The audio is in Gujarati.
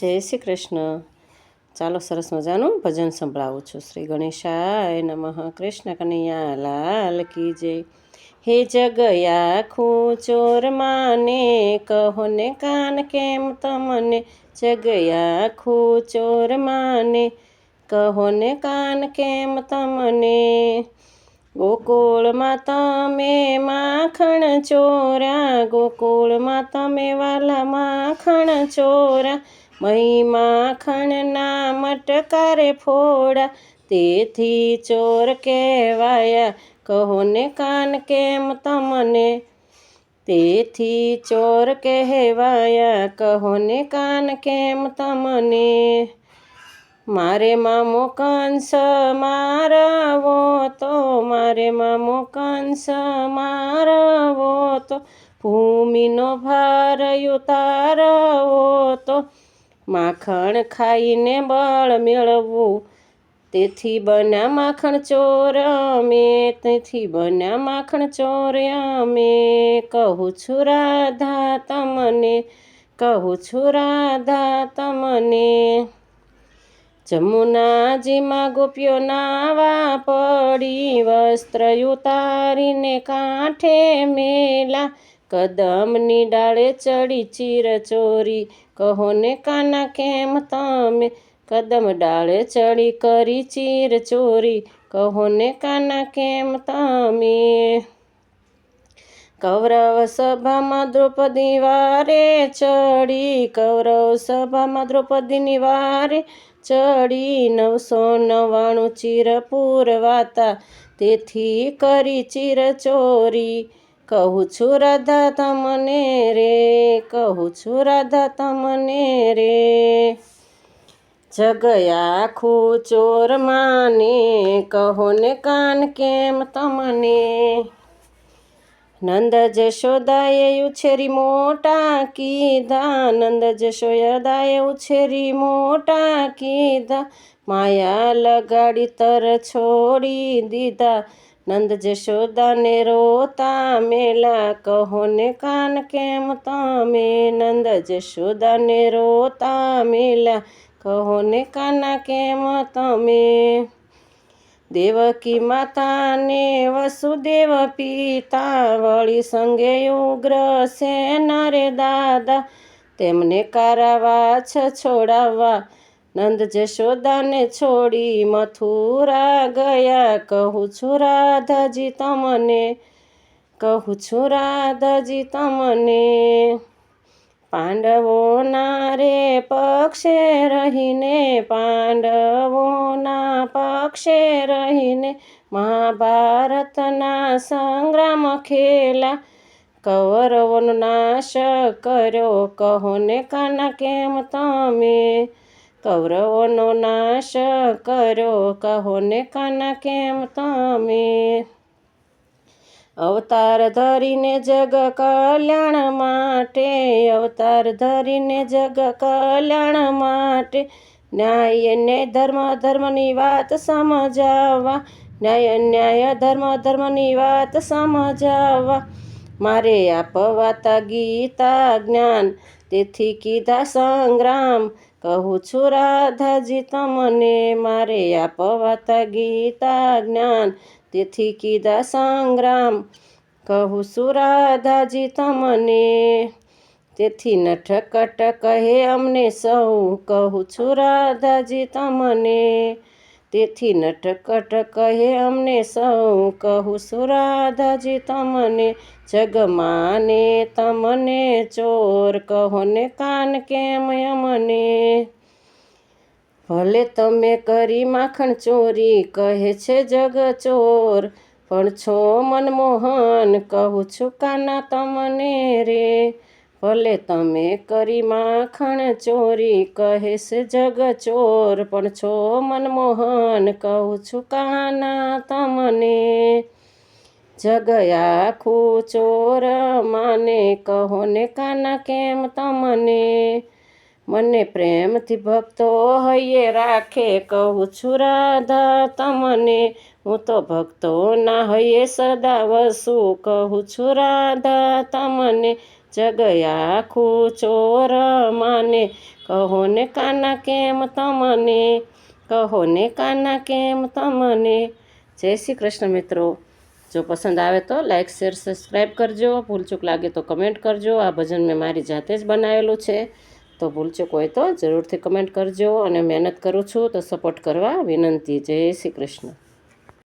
જય શ્રી કૃષ્ણ. ચાલો સરસ મજાનું ભજન સંભળાવું છું. શ્રી ગણેશાય નમઃ. કૃષ્ણ કનૈયા, લાલ કી જય. હે જગયા ચોર માને કહો ને કાન કેમ તમને? જગયા ચોર માને કહો ને કાન કેમ તમને? ગોકુળમાં તમે માખણ ચોરા, ગોકુળમાં તમે વાલા માખણ ચોરા મહી માખણના મટકારે ફોડા. તેથી ચોર કહેવાયા, કહો ને કાન કેમ તમને? તેથી ચોર કહેવાયા, કહો ને કાન કેમ તમને? મારે મામો કંસ મારવો તો, મારે મામો કંસ મારવો તો, ભૂમિનો ભાર ઉતારવો તો માખણ ખાઈને બળ મેળવવું. તેથી બન્યા માખણ ચોર અમે, તેથી બન્યા માખણ ચોર અમે. કહું છું રાધા તમને, કહું છું રાધા તમને. જમુનાજીમાં ગોપીઓ નાવા પડી, વસ્ત્ર ઉતારીને કાંઠે મેલા. કદમની ડાળે ચડી ચીર ચોરી. કહો ને કાના કેમ તમે? કદમ ડાળે ચડી કરી ચીર ચોરી. કહો ને કાના કેમ તમે? કૌરવ સભામાં દ્રૌપદી વારે ચડી. કૌરવ સભામાં દ્રૌપદીની વારે ચડી. નવસો નવ્વાણું ચીર પૂરવાતા. તેથી કરી ચીર ચોરી. કહું છું રાધા, તમને રે, કહું છું રાધા, તમને રે. જગયા આખું ચોર માને, કહો ને કાન કેમ તમને? નંદ જશોદાએ ઉછેરી મોટા કીધા, નંદ જશોદાએ ઉછેરી મોટા કીધા, માયા લગાડી તર છોડી દીધા નંદ જશોદાને રોતા મેલા કહો ને કાન કેમ તમે? નંદ જશોદાને રોતા મેલા કહો ને કાના કેમ તમે? દેવકી માતાને વસુદેવ પિતા વળી સંગે ઉગ્ર સેન રે દાદા. તેમને કારાવા છ છોડાવવા નંદ જશોદાને છોડી મથુરા ગયા. કહું છું રાધાજી તમને, કહું છું રાધાજી તમને. પાંડવોના રે પક્ષે રહીને પાંડવોના પક્ષે રહીને મહાભારતના સંગ્રામ ખેલા. કૌરવનો નાશ કર્યો, કહો ને કાના કેમ તમે? કૌરવોનો નાશ કર્યો કહો ને કાના કેમ તમે? અવતાર ધરીને જગ કલ્યાણ માટે, અવતાર ધરીને જગ કલ્યાણ માટે ન્યાય ને ધર્મ, ધર્મની વાત સમજાવવા, ન્યાય ન્યાય, ધર્મ, ધર્મની વાત સમજાવવા. મારે આપવાતા ગીતા જ્ઞાન તેથી કીધા, સંગ્રામ, કહું છું રાધાજી, તમને મારે આપવાતા ગીતા જ્ઞાન. તેથી કીધા, સંગ્રામ, કહું છું રાધાજી, તમને. તેથી નઠકટ કહે, અમને સૌ કહું છું રાધાજી, તમને. તેથી નટકટ કહે અમને સૌ કહું સુરાધાજી રાધાજી તમને, જગમાને તમને ચોર કહો, ને કાન કેમ અમને? ભલે તમે કરી માખણ ચોરી, કહે છે જગ ચોર, પણ છો મનમોહન કહું છું કાના તમને રે? ભલે તમે કરી માખણ ચોરી કહેશ જગ ચોર, પણ છો મનમોહન, કહું છું કાના તમને? જગયા આખું ચોર માને, કહો ને કાના કેમ તમને? મને પ્રેમથી ભક્તો હૈયે રાખે, કહું છું રાધા તમને? હું તો ભક્તોના હૈયે સદા વસું, કહું છું રાધા તમને? જગયા ખૂચોર ચોર માને કહો ને કાના કેમ તમને કહો ને કાના કેમ તમને. જય શ્રી કૃષ્ણ મિત્રો. જો પસંદ આવે તો લાઇક શેર સબસ્ક્રાઈબ કરજો. ભૂલચૂક લાગે તો કમેન્ટ કરજો. આ ભજન મેં મારી જાતે જ બનાવેલું છે. તો ભૂલચૂક હોય તો જરૂરથી કમેન્ટ કરજો અને મહેનત કરું છું તો સપોર્ટ કરવા વિનંતી. જય શ્રી કૃષ્ણ.